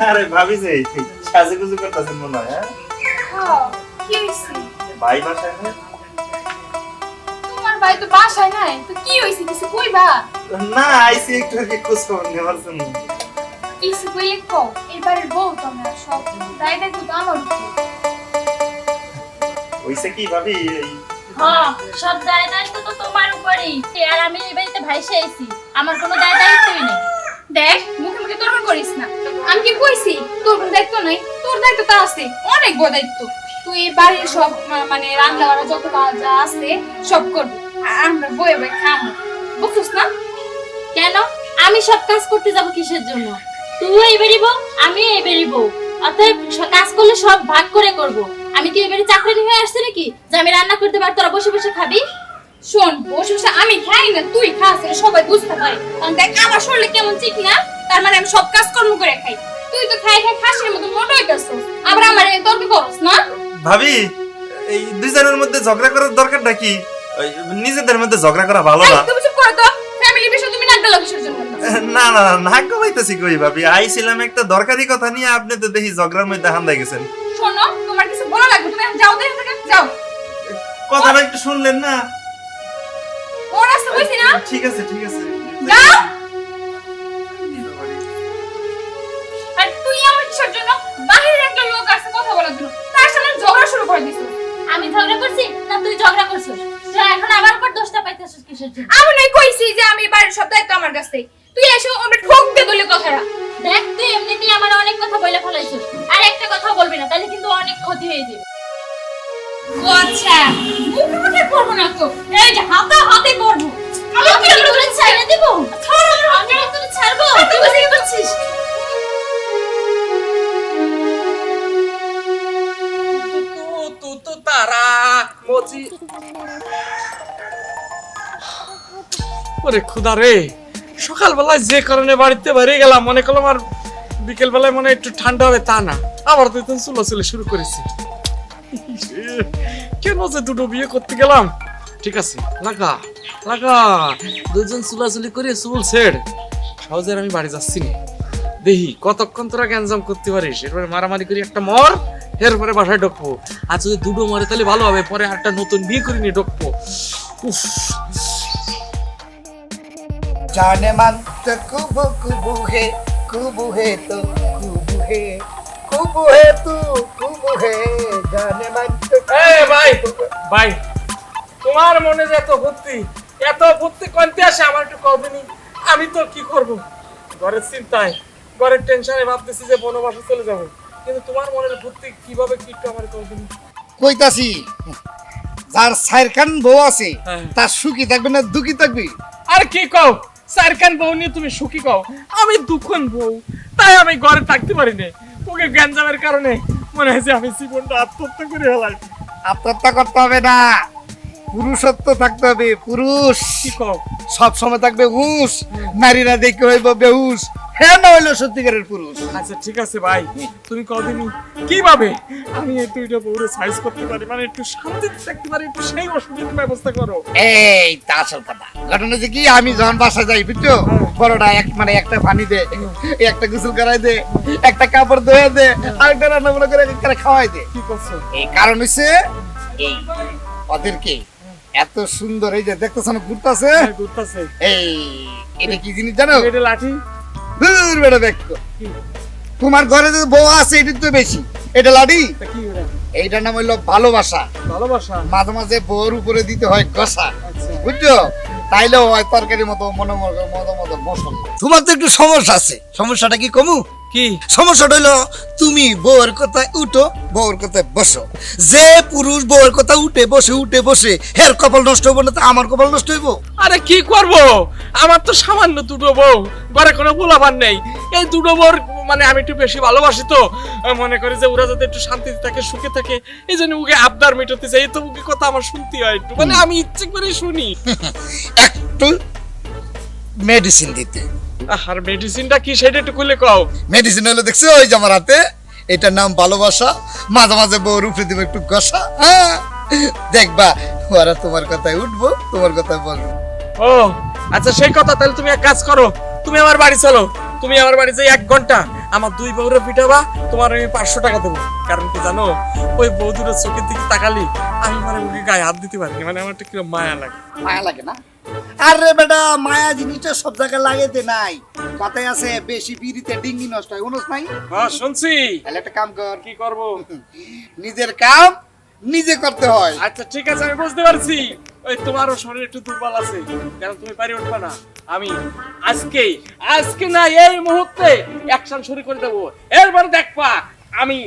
আরে ভাবি যে সাজুগুজু করতেছেন মনে হয় হ্যাঁ? হ্যাঁ, কি হইছে? ভাই বাসায় নেই? তোমার ভাই তো বাসায় নাই তো কি হইছে কিছু কইবা? না আইসি একটু কি খোঁজ খবর নেওয়ার জন্য। কিছু কইলে কও এবারের বউ তোমরা সব দায় দায়িত্ব তো আমার। হইছে কি ভাবি? হ্যাঁ সব দায় দায়িত্ব তো তোমার উপরেই। আর আমি এই বাড়িতে ভাইসে আইছি আমার কোনো দায় দায়িত্বই নেই। দেখ তর্ক করিস না। আমি কি কইছি? তোর কোনো দায়িত্ব নাই। তোর দায়িত্ব তো আছে। অনেক বড় দায়িত্ব। তুই এই বাড়ির সব মানে রান্না বাড়া যত কাজ যা আছে সব করবি। আমরা বয়ে বয়ে খাব বুঝছিস না? কেন? আমি সব কাজ করতে যাব কিসের জন্য? তুই এই বাড়ি বউ আমি এই বাড়ি বউ। অতএব কাজ করলে সব ভাগ করে করব। আমি কি এই বাড়ি চাকরি হয়ে আসছি নাকি? যে আমি রান্না করতে পার তোরা বসে বসে খাবি? শোন বসে বসে আমি খাই না তুই খাস সবাই বুঝতে পারে। কারণ দেখ আমার শরীরে কেমন ঠিক না তার মানে আমি সব কাজ কর্ম করে খাই। তুই তো খাই খাই খাসির মতো মোটা হইতাছ আবার আমার তর্ক করস না? ভাবি এই দুইজনের মধ্যে ঝগড়া করার দরকারটা কি? ওই নিজেদের মধ্যে ঝগড়া করা ভালো না। তুমি চুপ করো তো। ফ্যামিলি বিষয় তুমি নাক গলা কিসের জন্য না না না, না কমাইতেছি কই ভাবি? আইছিলাম একটা দরকারি কথা নিয়ে আপনি তো দেখি ঝগড়ার মধ্যে হান্দাই গেছেন। শোনো তোমার কিছু বলা লাগবে তুমি এখন যাও তো থেকে যাও। কথাটা একটু শুনলেন না? ওর বলছি না? ঠিক আছে ঠিক আছে। যাও। করে দিছিস আমি ঝগড়া করছি না তুই ঝগড়া করছিস? তুই এখন আমার উপর দোষটা পাইতেছিস কিসের জন্য? আমি নাই কইছি যে আমি বাড়ির সব দায়িত্ব আমার কাছে তুই এসে আমরা ঠক দে দলে কথাটা। দেখ তুই এমনিতেই আমার অনেক কথা বলে ফেলাইছিস। আর একটা কথা বলবি না তাহলে কিন্তু অনেক ক্ষতি হয়ে যাবে। ও আচ্ছা মুখে মুখে করব না তো? এই যে হাতে হাতে করব। আমি কি ছেড়ে দেব ছাড়বো? তুই বসে কি তারা মজি ওরে খুদা রে, সকালবেলায় যে কারণে বাড়িতে বেরিয়ে গেলাম, মনে করলাম আর মনে একটু ঠান্ডা হবে, তা না। আবার চুলে শুরু করেছি। কেন যে দুটো বিয়ে করতে গেলাম? ঠিক আছে, লাগা লাগা। দুজন চুলাচুলি করে চুল ছেড়। সহজে আমি বাড়ি যাচ্ছি না। দেখি, কতক্ষণ তোরা গ্যাঞ্জাম করতে পারিস? এরপরে মারামারি করি একটা মর। এরপরে বাসায় ঢুকবো। আর যদি দুটো মরে তাহলে ভালো হবে। পরে একটা নতুন বিয়ে করে নিয়ে ঢুকবো। উফ। জানে মানত কুবু কুবু হে কুবু হে তো কুবু হে কুবু হে তু কুবু হে জানে মানত এ ভাই ভাই তোমার মনে যে এত বুদ্ধি এত ভক্তি কন্তে আসে আমার একটু কবেনি আমি তো কি করব? ঘরের চিন্তায় ঘরের টেনশনে ভাবতেছি যে বনবাসে চলে যাব। কিন্তু তোমার মনের কীভাবে কি কইতাছি যার সাইরকান বউ আছে হ্যাঁ। তার সুখী থাকবে না দুঃখী থাকবে? আর কি কও? বউ নিয়ে তুমি সুখী কও? আমি দুখন বউ তাই আমি ঘরে থাকতে পারি না ওকে গ্যাঞ্জামের কারণে মনে হয় যে আমি জীবনটা আত্মহত্যা করে আত্মহত্যা করতে হবে না। পুরুষত্ব থাকতে হবে পুরুষ। সব সময় থাকবে হুঁশ। নারীরা দেখে হইব বেহুশ। হ্যাঁ না হইল সত্যিকারের পুরুষ। আচ্ছা ঠিক আছে ভাই। তুমি কদিনই কীভাবে আমি এই দুইটা বউরে সাইজ করতে পারি? মানে একটু শান্তিতে থাকতে পারি একটু সেই ওষুধের ব্যবস্থা করো। এই তা আসল কথা। ঘটনা যে কি আমি যখন বাসা যাই বুঝছ? বড়টা এক মানে একটা পানি দে একটা গোসল করাই দে একটা কাপড় ধুয়ে দে আর একটা রান্না বান্না করে করে খাওয়াই দে। কি করছ? এই কারণ হচ্ছে এই ওদেরকে এত সুন্দর এই যে দেখতেছ না ঘুরতেছে? হ্যাঁ, ঘুরতাছে। এই এটা কি জিনিস জানো? এটা লাঠি? দেখো। তোমার ঘরে যে বউ আছে এটা তো বেশি। এটা লাডি? এইটার নাম হইল ভালোবাসা। ভালোবাসা? মাঝে মাঝে বউর উপরে দিতে হয় কষা। আচ্ছা। বুঝছ? তাইলেও হয় তরকারি মতো মনে মতো মতো মতো তোমার তো একটু সমস্যা আছে। সমস্যাটা কি কমু? কি? সমস্যাটা হইল তুমি বউয়ের কথায় উঠো বউয়ের কথায় বসো। যে পুরুষ বউয়ের কথা উঠে বসে উঠে বসে হের কপাল নষ্ট হইব না তো আমার কপাল নষ্ট হইব? আরে কি করব? আমার তো সামান্য দুটো বউ ঘরে কোনো বলাবার নেই। এই দুটো বউর মানে আমি একটু বেশি ভালোবাসি তো। মনে করি যে ওরা যাতে একটু শান্তিতে থাকে সুখে থাকে। এই জন্য ওকে আবদার মেটাতে চাই। তো ওকে কথা আমার শুনতে হয় একটু। মানে আমি ইচ্ছে করে শুনি। একটু মেডিসিন দিতে। আর মেডিসিনটা কি সেটা একটু খুলে কও। মেডিসিন হলো দেখছ ওই যে আমার হাতে এটার নাম ভালোবাসা। মাঝে মাঝে বউর উপরে দিব একটু কষা। হ্যাঁ দেখবা ওরা তোমার কথায় উঠবো তোমার কথায় বলব। ও আচ্ছা সেই কথা তাহলে তুমি এক কাজ করো। তুমি আমার বাড়ি চলো। তুমি আমার বাড়ি যাই এক ঘণ্টা আমার দুই বউরে পিটাবা তোমার আমি পাঁচশো টাকা দেবো। কারণ কি জানো ওই বউ দুটো চোখের দিকে তাকালি আমি মানে ওকে গায়ে হাত দিতে পারি মানে আমার একটা কীরকম মায়া লাগে। মায়া লাগে না? আরে বেটা মায়া জিনিসটা সব জায়গায় লাগাইতে নাই। কথায় আছে বেশি বিড়িতে ডিঙ্গি নষ্ট হয়। নাই? হ্যাঁ শুনছি। তাহলে একটা কাম কর। কি করব? নিজের কাম নিজে করতে হয়। আচ্ছা ঠিক আছে আমি বুঝতে পারছি। ওই তোমারও শরীর একটু দুর্বল আছে। কেন তুমি পারি উঠবে না। আমি আজকে আজকে না এই মুহূর্তে অ্যাকশন শুরু করে দেবো। এরপরে দেখবা আমি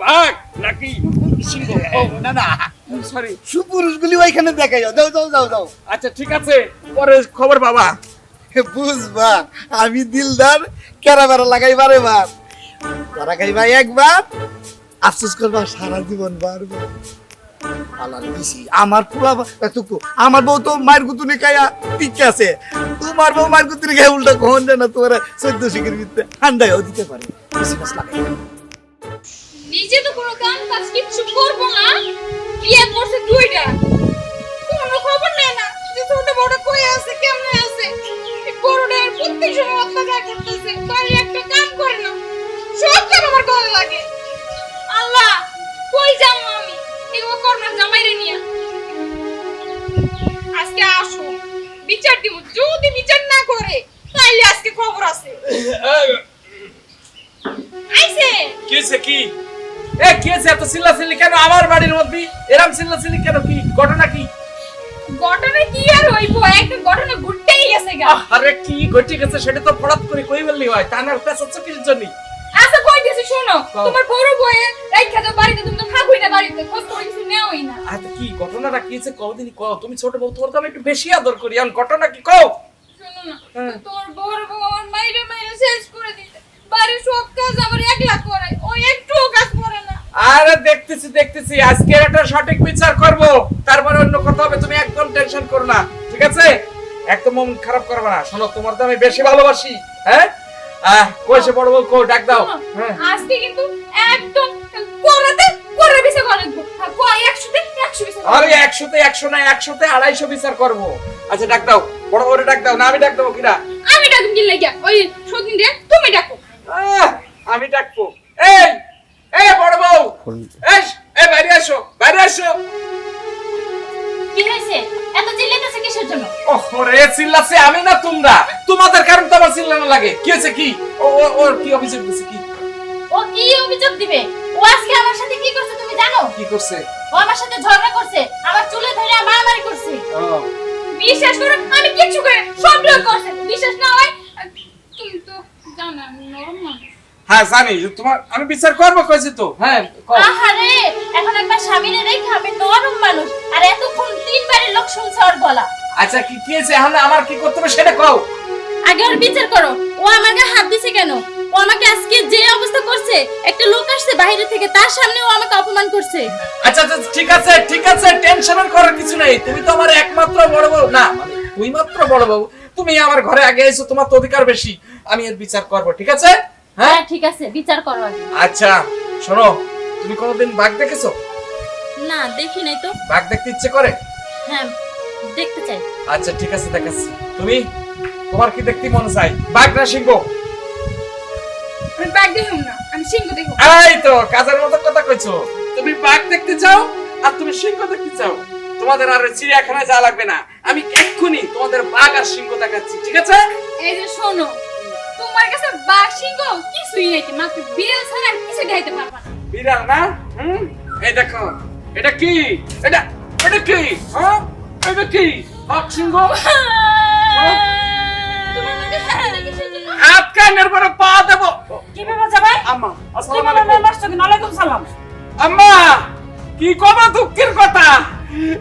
বাঘ নাকি সিংহ? না না সরি সুপুরুষগুলি ওইখানে দেখাই যাও যাও যাও যাও আচ্ছা ঠিক আছে পরে খবর বাবা বুঝবা আমি দিলদার কেরা বেড়া লাগাই বারে বার। করা খাইবা একবার আফসোস করবা সারা জীবন বারবার। আমার পুরা এতটুকু আমার বউ তো মায়ের গুতুনি খাইয়া ঠিক আছে। তোমার বউ মায়ের গুতুনি খাইয়া উল্টা কখন যায় না, তোমার চোদ্দ শিখের ভিতরে ঠান্ডায়ও দিতে পারে। নিজে তো কোনো কাজ করব না। বিয়ে করছে দুইটা। কোনো খবর নেয় না যে বড় কই আছে, কেমনে আছে। সময় অত্যাচার করতেছে। একটা করে খবর আছে আইছে কি হয়েছে কি? এ কি হয়েছে এত চিল্লাচিল্লি কেন? আমার বাড়ির মধ্যে চিল্লাচিল্লি কেন কি? ঘটনা কি? ঘটনা কি আর হইব? একটা ঘটনা ঘুরতেই গেছে গা। আরে কি ঘটে গেছে সেটা তো ফড়াত করে কই বললি হয় তা না পেছাচ্ছ কিসের জন্য? আচ্ছা কই দিছি শোনো তোমার বড় বয়ে রাইখা দাও বাড়িতে তুমি তো থাকোই না বাড়িতে খোঁজ কিছু নেওই না। আচ্ছা কি ঘটনাটা কি হয়েছে কদিনই কও তুমি ছোট বউ তোমার তো আমি একটু বেশি আদর করি। এখন ঘটনা কি কও। তোর বড় বউ মাইরে মাইরে শেষ করে দিতে বাড়ির সব কাজ আমার একলা করে। ও একটুও কাজ করে না। আরে দেখতেছি দেখতেছি। আজকে একটা সঠিক বিচার করব। তারপরে অন্য কথা হবে। তুমি একদম টেনশন করো না। ঠিক আছে? একদম মন খারাপ করবে না। শোনো তোমার তো আমি বেশি ভালোবাসি। হ্যাঁ? আহ কইছে বড় বউ? কো ডাক দাও। হ্যাঁ। আজকে কিন্তু একদম করাতে করে বিছে করে দেবো কয় একশোতে? একশো বিছে আরে একশোতে একশো না একশোতে আড়াইশো বিচার করব। আচ্ছা ডাক দাও। বড় বড় ডাক দাও। না আমি ডাক দেবো কিনা? আমি ডাকুন কি লাগিয়া? ওই সদিন রে তুমি ডাকো। আহ, আমি ডাকবো। এই এই বড় বউ। এই এই বাইরে আসো বাইরে আসো। কি হয়েছে? এত চিল্লাইতেছে কিসের জন্য? ওরে চিল্লাছে আমি না তোমরা? তোমাদের কারণ তো আমার চিল্লানো লাগে। কি হয়েছে কি? ও ও- ওর কি অভিযোগ দিছে কি? ও কি অভিযোগ দিবে? ও আজকে আমার সাথে কি করছে তুমি জানো? কি করছে? ও আমার সাথে ঝগড়া করছে আমার চুলে ধরে মারামারি করছে। ও, বিশ্বাস করো আমি কিচ্ছু করে সব লোক করছে। বিশ্বাস না হয় তুমি তো জানো নরম মানুষ হ্যাঁ জানি তোমার আমি বিচার করব কইছি তো। হ্যাঁ আহারে এখন একবার স্বামীরে রেখে আমি নরম মানুষ আর এতক্ষণ তিন লোক শুনছে ওর গলা। আচ্ছা কি কি হয়েছে? এখন আমার কি করতে হবে সেটা কও। আগে ওর বিচার করো ও গায়ে হাত দিছে কেন? আমাকে আজকে যে অবস্থা করছে একটা লোক আসছে বাইরে থেকে তার সামনে ও আমাকে অপমান করছে। আচ্ছা আচ্ছা ঠিক আছে ঠিক আছে টেনশনের করার কিছু নেই। তুমি তো আমার একমাত্র বড় বউ। না মানে তুই মাত্র বড় বউ। তুমি আমার ঘরে আগে এসো তোমার তো অধিকার বেশি। আমি এর বিচার করব ঠিক আছে? হ্যাঁ? হ্যাঁ ঠিক আছে বিচার করো আগে। আচ্ছা শোনো তুমি কোনোদিন বাঘ দেখেছ? না দেখি নাই তো। বাঘ দেখতে ইচ্ছে করে? হ্যাঁ দেখতে চাই। আচ্ছা ঠিক আছে দেখাচ্ছি। তুমি তোমার কি দেখতে মন চাই বাঘ না সিংহ? আমি ব্যাগ দেখুন না আমি সিংহ দেখো এই তো কাজের মতো কথা কইছো। তুমি বাঘ দেখতে চাও আর তুমি সিংহ দেখতে চাও। তোমাদের আর চিড়িয়াখানায় যাওয়া লাগবে না। আমি এক্ষুনি তোমাদের বাঘ আর সিংহ দেখাচ্ছি ঠিক আছে? এই যে শোনো তোমার কাছে বাঘ সিংহ কিছুই নাই মাত্র বিড়াল ছাড়া আর কিছু দেখাইতে পারবা না। বিড়াল না? হুম? এই দেখো এটা কি? এটা এটা কি? হ্যাঁ? এটা কি? বাঘ সিংহ? তুমি আমাকে হাত দিলে কিসের জন্য? হাত কানের পরে পা দেবো। কি ব্যাপার জামাই? আম্মা আসসালামু আলাইকুম। মাস্টার কি সালাম। আম্মা কি কবা দুঃখের কথা?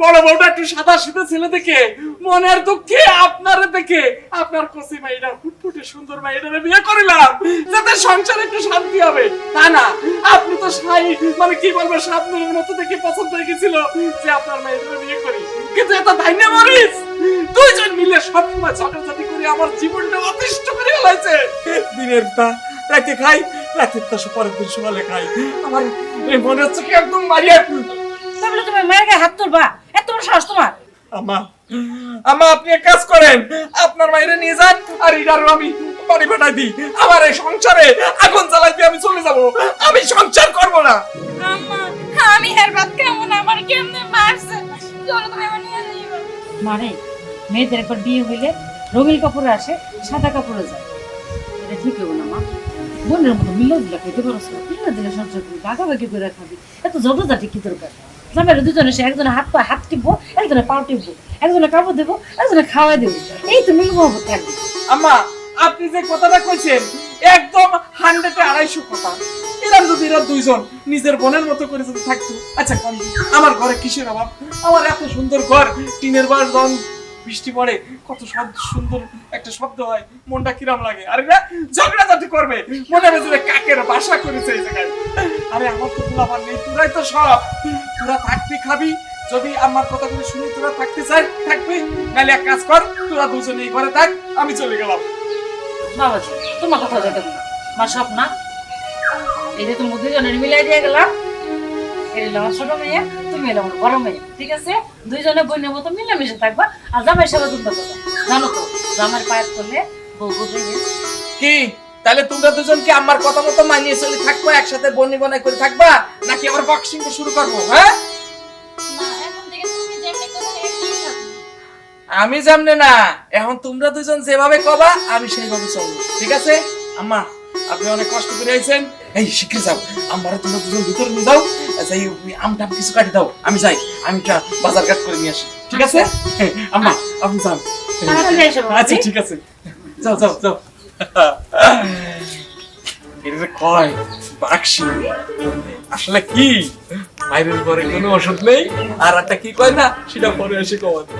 বড় বউটা একটু সাদা সিধে ছেলে দেখে মনের দুঃখে আপনারে দেখে আপনার কসি মাইরা ফুটফুটে সুন্দর মাইরারে বিয়ে করিলাম। যাতে সংসারে একটু শান্তি হবে। তা না আপনি তো সাই মানে কি বলব স্বপ্নের মতো দেখে পছন্দ হয়ে গেছিল যে আপনার মাইরারে বিয়ে করি। কিন্তু এত ধাইনে মরিস দুইজন মিলে সবসময় ঝগড়াঝাটি করে আমার জীবনটা অতিষ্ঠ করে ফেলাইছে দিনের তা রাতে খাই রাতের তা পরের দিন সকালে খাই। আমার এই মনে হচ্ছে কি একদম মারিয়া তাহলে তুমি মায়ের গায়ে হাত তুলবা এত বড় সাহস তোমার। আমা আমা আপনি এক কাজ করেন আপনার বাইরে নিয়ে যান আর ইডারও আমি বাড়ি পাঠাই দিই। আমার এই সংসারে আগুন জ্বালাই দিয়ে আমি চলে যাব। আমি সংসার করব না। আমি এর বাদ কেমন আমার কেমনে মারছে? চলো তুমি আমার নিয়ে যাইবা। মানে মেয়েদের একবার বিয়ে হইলে রঙিন কাপড়ে আসে, সাদা কাপড়ে যায়। এটা ঠিক হব না, মা। বোনের মতো মিলে দিলে খেতে পারো মিলে দিলে, সংসার করবি ভাগাভাগি করে খাবি। এত ঝগড়াঝাটি কি দরকার? জামাইরা দুজনে সে একজনে হাত পা, হাত টিপবো, একজনে পাও টিপবো, একজনে কাপড় দেবো, একজনে খাওয়াই দেবো। এই তো মিলবো থাকবে আম্মা, আপনি যে কথাটা কইছেন, একদম হান্ড্রেডে আড়াইশো কথা। এরকম যদি এরা দুইজন নিজের বোনের মতো করে যদি থাকতো আচ্ছা আমার ঘরে কিসের অভাব? আমার এত সুন্দর ঘর, টিনের বাস বৃষ্টি পড়ে, কত সুন্দর একটা শব্দ হয়, মনটা কিরাম লাগে? আরে না ঝগড়া জাতি করবে। মনে হবে যে কাকের বাসা করেছে এই জায়গায়। আরে আমার তো আমার নেই, তোরাই তো সব। তোরা থাকবি খাবি, যদি আমার কথা করে শুনি তোরা থাকতে চাই, থাকবি। নাহলে এক কাজ কর, তোরা দুজনে এই ঘরে থাক, আমি চলে গেলাম। না বাবাজি তোমার কথা যেতে না। মা সব না? এই যে তুমি দুজনের মিলাই দিয়ে গেলাম। এই আমার ছোট মেয়ে। তুমি এলো আমার বড় মেয়ে ঠিক আছে? দুইজনে মতো মিলেমিশে থাকবা আর জামাই সেবা করবা। জানো তো জামার পায়ের করলে বউ বুঝে কি? তাহলে তোমরা দুজন কি আমার কথা মতো মানিয়ে চলে থাকব একসাথে বনি বনাই করে থাকবা নাকি আবার বক্সিং শুরু করব হ্যাঁ? আমি জানলে না এখন তোমরা দুজন যেভাবে কবা আমি সেইভাবে চলবো ঠিক আছে? আম্মা আপনি অনেক কষ্ট করে আইছেন। এই শিখে যাও। আমারে তোমরা দুজন ভিতরে নিয়ে যাও। যাই কিছু কাটি দাও। আমি যাই। আমি বাজার ঘাট করে নিয়ে আসি। ঠিক আছে? আম্মা আপনি যান। আচ্ছা ঠিক আছে। যাও যাও যাও। এটা কয় বাক্সি। আসলে কি? বাইরের পরে কোনো ওষুধ নেই? আর একটা কি কয় না সেটা পরে এসে কমাতে